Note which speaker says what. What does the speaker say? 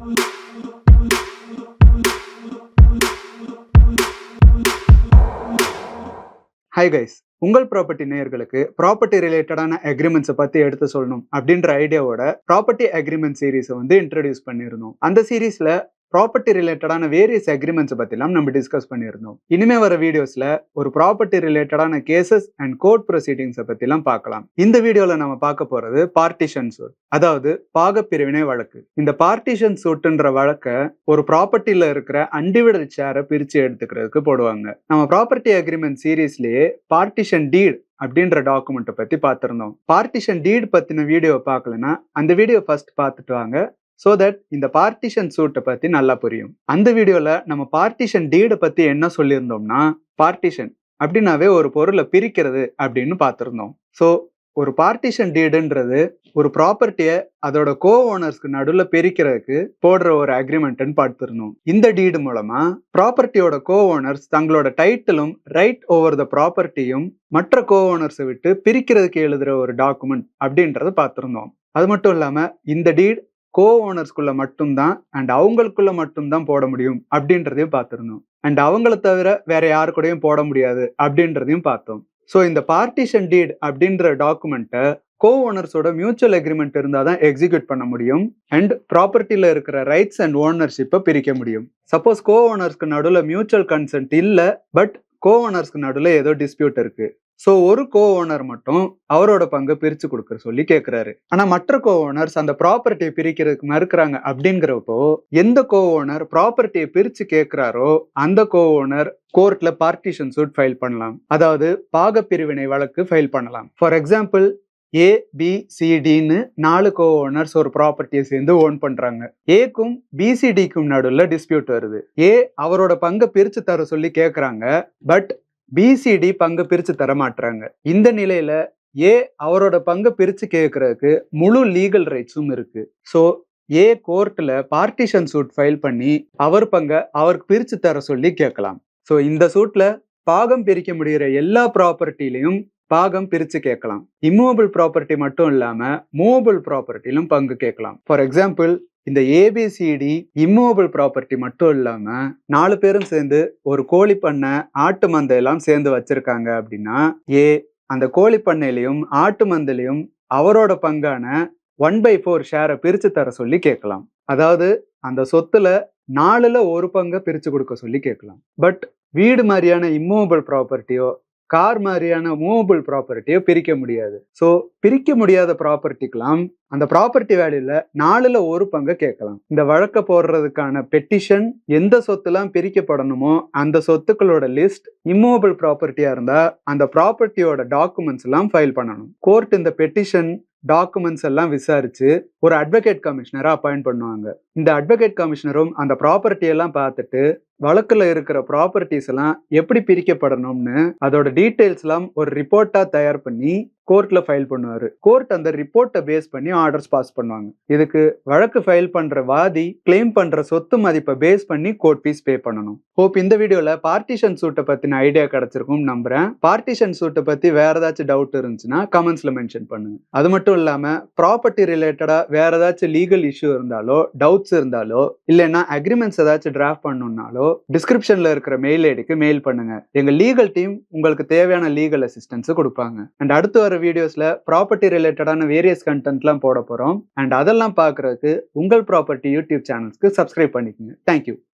Speaker 1: Hi guys உங்கள் property நேயர்களுக்கு property ரிலேட்டடான அக்ரிமெண்ட்ஸை பற்றி எடுத்து சொல்லணும் அப்படின்ற ஐடியாவோட ப்ராப்பர்ட்டி அக்ரிமெண்ட் சீரிஸை வந்து இன்ட்ரடியூஸ் பண்ணியிருந்தோம். அந்த சீரீஸில் ப்ராப்பர்ட்டி ரிலேட்டடான வேரியஸ் அக்ரிமெண்ட்ஸ் பற்றிலாம் நம்ம டிஸ்கஸ் பண்ணியிருந்தோம். இனிமே வர வீடியோஸில் ஒரு ப்ராப்பர்ட்டி ரிலேட்டடான கேசஸ் அண்ட் கோர்ட் ப்ரொசீடிங்ஸை பற்றிலாம் பார்க்கலாம். இந்த வீடியோவில் நம்ம பார்க்க போகிறது பார்ட்டிஷன் சூட் அதாவது பாகப்பிரிவினை வழக்கு. இந்த பார்ட்டிஷன் சூட்டுன்ற வழக்கை ஒரு ப்ராப்பர்ட்டியில் இருக்கிற அன்டிவிடல் ஷேரை பிரித்து எடுத்துக்கிறதுக்கு போடுவாங்க. நம்ம ப்ராப்பர்ட்டி அக்ரிமெண்ட் சீரீஸ்லேயே பார்ட்டிஷன் டீட் அப்படின்ற டாக்குமெண்ட்டை பற்றி பார்த்துருந்தோம். பார்ட்டிஷன் டீட் பற்றின வீடியோ பார்க்கலனா அந்த வீடியோ ஃபர்ஸ்ட் பார்த்துட்டு வாங்க. ஸோ தட் இந்த பார்ட்டிஷன் சூட்டை பற்றி நல்லா புரியும். அந்த வீடியோவில் நம்ம பார்ட்டிஷன் டீடை பற்றி என்ன சொல்லியிருந்தோம்னா பார்ட்டிஷன் அப்படின்னாவே ஒரு பொருளை பிரிக்கிறது அப்படின்னு பார்த்துருந்தோம். ஸோ ஒரு பார்ட்டிஷன் டீடுன்றது ஒரு ப்ராப்பர்ட்டியை அதோட கோ ஓனர்ஸ்க்கு நடுவில் பிரிக்கிறதுக்கு போடுற ஒரு அக்ரிமெண்ட்னு பார்த்துருந்தோம். இந்த டீடு மூலமா ப்ராப்பர்ட்டியோட கோ ஓனர்ஸ் தங்களோட டைட்டிலும் ரைட் ஓவர் த ப்ராப்பர்ட்டியும் மற்ற கோ ஓனர்ஸை விட்டு பிரிக்கிறதுக்கு எழுதுற ஒரு டாக்குமெண்ட் அப்படின்றத பார்த்துருந்தோம். அது மட்டும் இல்லாமல் இந்த டீட் கோ ஓனர்ஸ்குள்ள மட்டும்தான் அண்ட் அவங்களுக்குள்ள மட்டும்தான் போட முடியும் அப்படின்றதையும் பார்த்துருந்தோம். அண்ட் அவங்கள தவிர வேற யாரு கூடயும் போட முடியாது அப்படின்றதையும் பார்த்தோம். ஸோ இந்த பார்ட்டிஷன் டீட் அப்படின்ற டாக்குமெண்ட்டை கோ ஓனர்ஸோட மியூச்சுவல் அக்ரிமெண்ட் இருந்தால் தான் எக்ஸிக்யூட் பண்ண முடியும் அண்ட் ப்ராப்பர்ட்டியில் இருக்கிற ரைட்ஸ் அண்ட் ஓனர்ஷிப்பை பிரிக்க முடியும். சப்போஸ் கோ ஓனர்ஸ்க்கு நடுவில் மியூச்சுவல் கன்சென்ட் இல்லை பட் கோ ஓனர்ஸ்க்கு நடுவில் ஏதோ டிஸ்பியூட் இருக்கு. ஸோ ஒரு கோ ஓனர் மட்டும் அவரோட பங்கை பிரித்து கொடுக்குற சொல்லி கேட்குறாரு ஆனால் மற்ற கோ ஓனர்ஸ் அந்த ப்ராப்பர்ட்டியை பிரிக்கிறதுக்கு மறுக்கிறாங்க அப்படிங்கிறப்போ எந்த கோ ஓனர் ப்ராப்பர்ட்டியை பிரித்து கேட்குறாரோ அந்த கோ ஓனர் கோர்ட்ல பார்ட்டிஷன் சூட் ஃபைல் பண்ணலாம். அதாவது பாகப்பிரிவினை வழக்கு ஃபைல் பண்ணலாம். ஃபார் எக்ஸாம்பிள் ஏ பி சிடின்னு நாலு கோ ஓனர்ஸ் ஒரு ப்ராப்பர்ட்டியை சேர்ந்து ஓன் பண்றாங்க. ஏக்கும் பிசிடிக்கும் நடுவில் டிஸ்பியூட் வருது. ஏ அவரோட பங்கை பிரிச்சு தர சொல்லி கேட்குறாங்க பட் பிசிடி பங்கு பிரிச்சு தர மாட்டுறாங்க இந்த நிலையில ஏ அவரோட பங்கை பிரிச்சு கேட்கறதுக்கு முழு லீகல் ரைட்ஸும் இருக்கு. ஸோ ஏ கோர்ட்ல பார்ட்டிஷன் சூட் ஃபைல் பண்ணி அவர் பங்கை அவருக்கு பிரிச்சு தர சொல்லி கேட்கலாம். ஸோ இந்த சூட்ல பாகம் பிரிக்க முடிகிற எல்லா ப்ராப்பர்ட்டிலையும் பாகம் பிரிச்சு கேட்கலாம். இம்மூவபிள் ப்ராப்பர்ட்டி மட்டும் இல்லாம மூவபிள் ப்ராப்பர்ட்டிலும் பங்கு கேட்கலாம். ஃபார் எக்ஸாம்பிள் இந்த ஏபிசிடி இம்மூவபிள் ப்ராப்பர்ட்டி மட்டும் இல்லாம நாலு பேரும் சேர்ந்து ஒரு கோழி பண்ணை ஆட்டு மந்தை எல்லாம் சேர்ந்து வச்சிருக்காங்க அப்படின்னா ஏ அந்த கோழி பண்ணையிலையும் ஆட்டு மந்தையிலையும் அவரோட பங்கான ஒன் பை ஃபோர் ஷேரை பிரிச்சு தர சொல்லி கேட்கலாம். அதாவது அந்த சொத்துல நாலுல ஒரு பங்கை பிரிச்சு கொடுக்க சொல்லி கேட்கலாம். பட் வீடு மாதிரியான இம்மூவபிள் ப்ராப்பர்ட்டியோ கார் மாதிரியான மூவபிள் ப்ராப்பர்ட்டியை பிரிக்க முடியாது. ஸோ பிரிக்க முடியாத ப்ராப்பர்ட்டிக்கெல்லாம் அந்த ப்ராப்பர்ட்டி வேல்யூல நாலுல ஒரு பங்கை கேட்கலாம். இந்த வழக்க போடுறதுக்கான பெட்டிஷன் எந்த சொத்துலாம் பிரிக்கப்படணுமோ அந்த சொத்துக்களோட லிஸ்ட் இம்மூவபிள் ப்ராப்பர்ட்டியா இருந்தா அந்த ப்ராப்பர்ட்டியோட டாக்குமெண்ட்ஸ் எல்லாம் ஃபைல் பண்ணணும். கோர்ட் இந்த பெட்டிஷன் டாக்குமெண்ட்ஸ் எல்லாம் விசாரிச்சு ஒரு அட்வொகேட் கமிஷனரை அப்பாயிண்ட் பண்ணுவாங்க. இந்த அட்வொகேட் கமிஷனரும் அந்த ப்ராப்பர்ட்டி எல்லாம் பார்த்துட்டு வழக்கில் இருக்கிற ப்ராப்பர்ட்டிஸ் எல்லாம் எப்படி பிரிக்கப்படணும்னு அதோட டீட்டெயில்ஸ் எல்லாம் ஒரு ரிப்போர்ட்டா தயார் பண்ணி கோர்ட்ல ஃபைல் பண்ணுவாரு. கோர்ட் அந்த ரிப்போர்ட்டை பேஸ் பண்ணி ஆர்டர்ஸ் பாஸ் பண்ணுவாங்க. இதுக்கு வழக்கு ஃபைல் பண்ற வாதி கிளைம் பண்ற சொத்து மதிப்பை பேஸ் பண்ணி கோர்ட் ஃபீஸ் பே பண்ணணும். ஹோப் இந்த வீடியோல பார்ட்டிஷன் சூட்டை பத்தின ஐடியா கிடைச்சிருக்கும் நம்புறேன். பார்ட்டிஷன் சூட்டை பத்தி வேற ஏதாச்சும் டவுட் இருந்துச்சுன்னா கமெண்ட்ஸ்ல மென்ஷன் பண்ணுங்க. அது மட்டும் இல்லாம ப்ராப்பர்ட்டி ரிலேட்டடா வேற ஏதாச்சும் லீகல் இஷ்யூ இருந்தாலோ டவுட்ஸ் இருந்தாலோ இல்லைன்னா அக்ரிமெண்ட்ஸ் ஏதாச்சும் டிராஃப்ட் பண்ணணும்னாலோ டிஸ்கிரிப்ஷன்ல இருக்கிற மெயில் ஐடிக்கு மெயில் பண்ணுங்க. எங்க லீகல் டீம் உங்களுக்கு தேவையான லீகல் அசிஸ்டன்ஸ் கொடுப்பாங்க. அண்ட் அடுத்து வர வீடியோஸ்ல ப்ராப்பர்ட்டி ரிலேட்டடான வேரியஸ் கண்டென்ட்லாம் போட போறோம். அண்ட் அதெல்லாம் பார்க்குறதுக்கு உங்கள் ப்ராப்பர்ட்டி யூடியூப் சேனல்ஸ்க்கு சப்ஸ்கிரைப் பண்ணிக்கோங்க. Thank you